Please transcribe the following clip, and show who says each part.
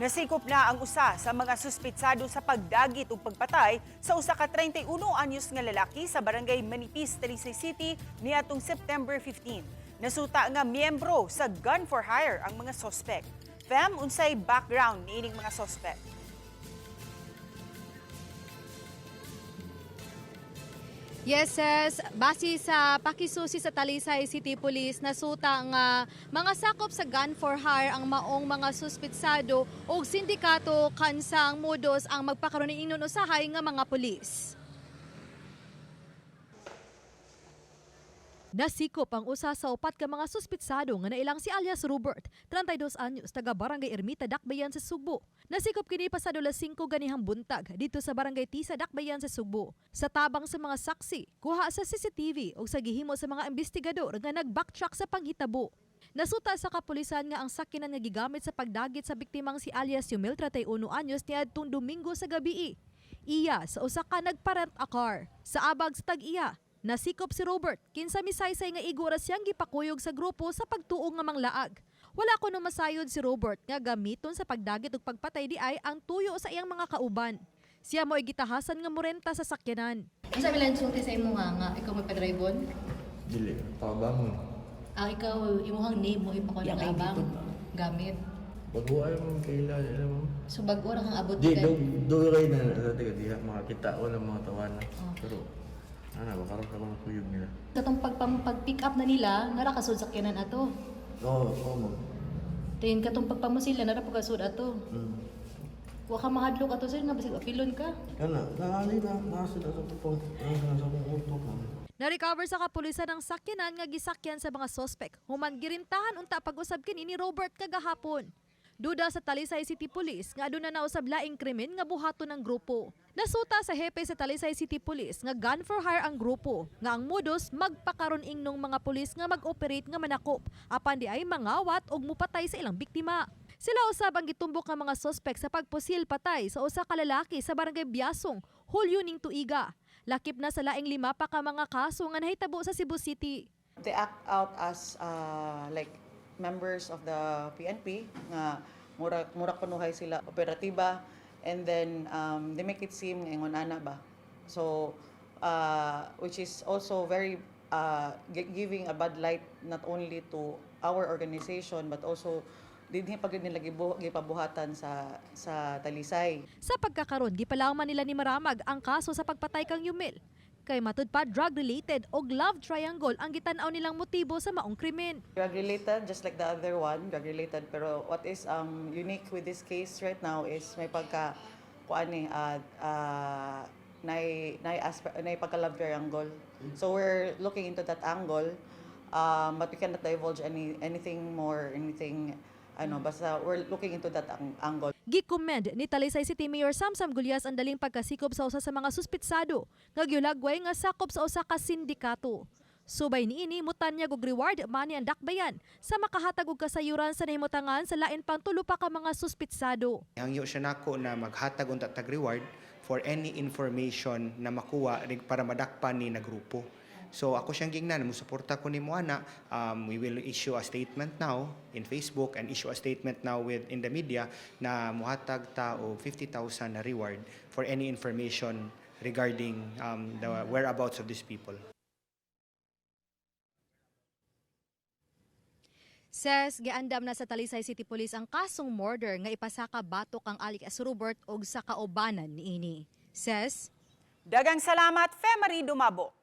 Speaker 1: Nasikop na ang usa sa mga suspitsado sa pagdagit ug pagpatay sa usa ka 31 anyos nga lalaki sa barangay Manipis, Talisay City niadtong September 15. Nasuta nga miyembro sa gun for hire ang mga suspect. Fam, unsay background niining mga suspect?
Speaker 2: Yes, sis. Base sa pakisusi sa Talisay City Police, nasuta nga mga sakop sa gun for hire ang maong mga suspitsado o sindikato kansang modos ang magpakaroon ng inunusahay nga mga pulis. Nasikop ang usa sa upat ka mga suspitsado nga nailang si alias Robert, 32 anyos, taga Barangay Ermita, Dakbayan sa Sugbo. Nasikop kini pasado las 5 ganihang buntag dito sa Barangay Tisa, Dakbayan sa Sugbo. Sa tabang sa mga saksi, kuha sa CCTV o sa gihimo sa mga investigador nga nag-backtrack sa panghitabo. Nasuta sa kapulisan nga ang sakinan nga gigamit sa pagdagit sa biktimang si alias Yumil 31 anyos niadtong Domingo sa gabi. Iya sa usa ka nagparent a car. Sa abag sa tag-iya, nasikop si Robert kinsa misaysay nga igura siyang gipakuyog sa grupo sa pagtuong nga manglaag. Wala ko no masayod si Robert nga gamiton sa pagdagit ug pagpatay di ay ang tuyo sa iyang mga kauban. Siya mo gitahasan nga morenta sa sakyanan.
Speaker 3: Ang sabi lang sulti sa imo nga nga ikaw may padribon?
Speaker 4: Dili, pabangon.
Speaker 3: Ang ikaw imuhang name mo ipako ng abang gamit.
Speaker 4: Baguay mo kaila, alam mo.
Speaker 3: So bag-o ra kang abot
Speaker 4: Di, do, duray na, ano, tiga, diha, makakita ko ng mga tawanan.
Speaker 3: Oh.
Speaker 4: Pero, ano, bakaroon ka mga kuyog nila.
Speaker 3: Katong pag pag-pick up na nila, nara kasud sakyanan ato.
Speaker 4: Oo, oo mo.
Speaker 3: Then katong pagpamusil na nara pagkasud ato.
Speaker 4: Mm.
Speaker 3: Wa ka mahadlok ato sir nga basig apilon ka.
Speaker 4: Kana, nangali na, nasa na sa pupong, nasa sa pupong utok. man.
Speaker 2: Na-recover sa kapulisan ang sakyanan nga gisakyan sa mga sospek. Human girintahan unta pag-usab kini ni Robert kagahapon. Duda sa Talisay City Police nga aduna na usab laing krimen nga buhaton ng grupo. Nasuta sa hepe sa Talisay City Police nga gun for hire ang grupo nga ang modus magpakaron ingnong mga pulis nga mag-operate nga manakop apan di ay mangawat og mupatay sa ilang biktima. Sila usab ang gitumbok nga mga sospek sa pagpusil patay sa usa ka lalaki sa barangay Biasong, Hulyo ning tuiga. Lakip na sa laing lima pa ka mga kaso nga nahitabo sa Cebu City.
Speaker 5: they act out as uh, like members of the PNP nga mura mura kunuhay sila operatiba. And then um, they make it seem ingon ana ba. So uh, which is also very uh, gi- giving a bad light not only to our organization but also dinhi pag nila gipabuhatan sa sa Talisay.
Speaker 2: Sa pagkakaroon, gipalawman nila ni Maramag ang kaso sa pagpatay kang Yumil. Kay matud pa drug-related o love triangle ang gitanaw nilang motibo sa maong krimen.
Speaker 5: drug related just like the other one drug related pero what is um unique with this case right now is may pagka kuan ni uh, uh, nay nay aspect nay pagka love triangle so we're looking into that angle um, but we cannot divulge any anything more anything ano basta we're looking into that ang- angle
Speaker 2: Gi-commend ni Talisay City Mayor Samsam Gulyas ang daling pagkasikop sa usa sa mga suspitsado nga gyulagway nga sakop sa usa ka sindikato. Subay niini mutan niya og reward mani ang dakbayan sa makahatag og kasayuran sa nahimutangan sa lain pang tulo pa ka mga suspitsado.
Speaker 6: Hangyo siya nako na maghatag unta tag reward for any information na makuha para madakpan ni na grupo. So ako siyang gingnan, mo suporta ko ni mo ana. Um, we will issue a statement now in Facebook and issue a statement now with in the media na muhatag ta og 50,000 na reward for any information regarding um, the whereabouts of these people.
Speaker 2: Says giandam na sa Talisay City Police ang kasong murder nga ipasaka batok ang alias Robert og sa kaubanan niini. Says
Speaker 1: Dagang salamat, Femari Dumabo.